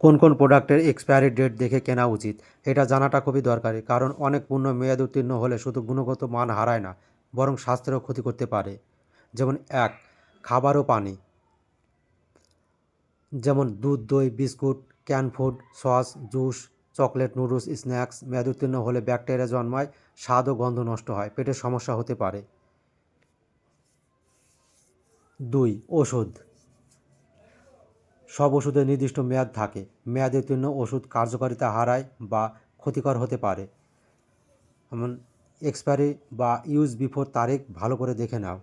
কোন কোন প্রোডাক্টের এক্সপায়ারি ডেট দেখে কেনা উচিত, এটা জানাটা খুবই দরকারি। কারণ অনেক পণ্য মেয়াদ উত্তীর্ণ হলে শুধু গুণগত মান হারায় না, বরং স্বাস্থ্যেরও ক্ষতি করতে পারে। যেমন এক, খাবার ও পানি। যেমন দুধ, দই, biscuit can food sauce, juice, chocolate, noodles, snacks, মেয়াদ উত্তীর্ণ হলে ব্যাকটেরিয়া জন্মায়, স্বাদ ও গন্ধ নষ্ট হয়, পেটের সমস্যা হতে পারে। দুই, ওষুধ। সব ওষুধের নির্দিষ্ট মেয়াদ থাকে। মেয়াদ উত্তীর্ণ ওষুধ কার্যকারিতা হারায় বা ক্ষতিকর হতে পারে। এমন এক্সপায়ারি বা ইউজ বিফোর তারিখ ভালো করে দেখে নাও।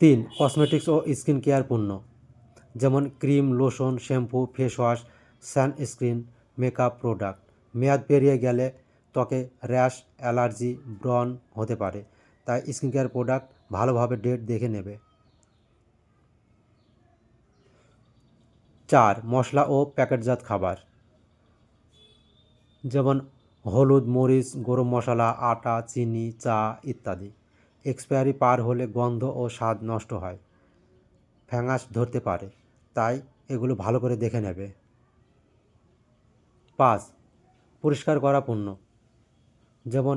তিন কসমেটিক্স ও স্কিন কেয়ার পণ্য। যেমন cream lotion shampoo face wash sunscreen makeup product মেয়াদ পেরিয়ে গেলে ত্বকে র্যাশ অ্যালার্জি ব্রন হতে পারে। তাই স্কিন কেয়ার প্রোডাক্ট ভালোভাবে ডেট দেখে নেবে। চার, মশলা ও প্যাকেটজাত খাবার। যেমন হলুদ, মরিচ, গরম মশলা, আটা, চিনি, চা ইত্যাদি। এক্সপায়ারি পার হলে গন্ধ ও স্বাদ নষ্ট হয়। ফ্যাঙাস ধরতে পারে, তাই এগুলো ভালো করে দেখে নেবে। পাঁচ, পরিষ্কার করা পণ্য। যেমন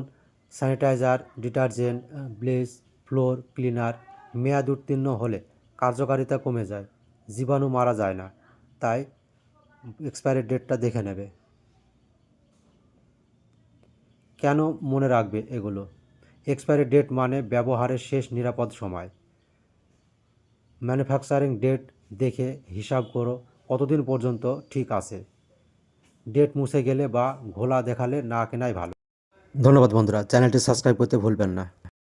sanitiser, detergent, bleach, floor cleaner. মেয়াদ উত্তীর্ণ হলে কার্যকারিতা কমে যায়, জীবাণু মারা যায় না। তাই এক্সপায়ারি ডেটটা দেখে নেবে। কেন মনে রাখবে এগুলো? এক্সপায়ারি ডেট মানে ব্যবহারের শেষ নিরাপদ সময়। ম্যানুফ্যাকচারিং ডেট দেখে হিসাব করো কতদিন পর্যন্ত ঠিক আছে। ডেট মুছে গেলে বা ঘোলা দেখালে না কেনাই ভালো। ধন্যবাদ বন্ধুরা, চ্যানেলটি সাবস্ক্রাইব করতে ভুলবেন না।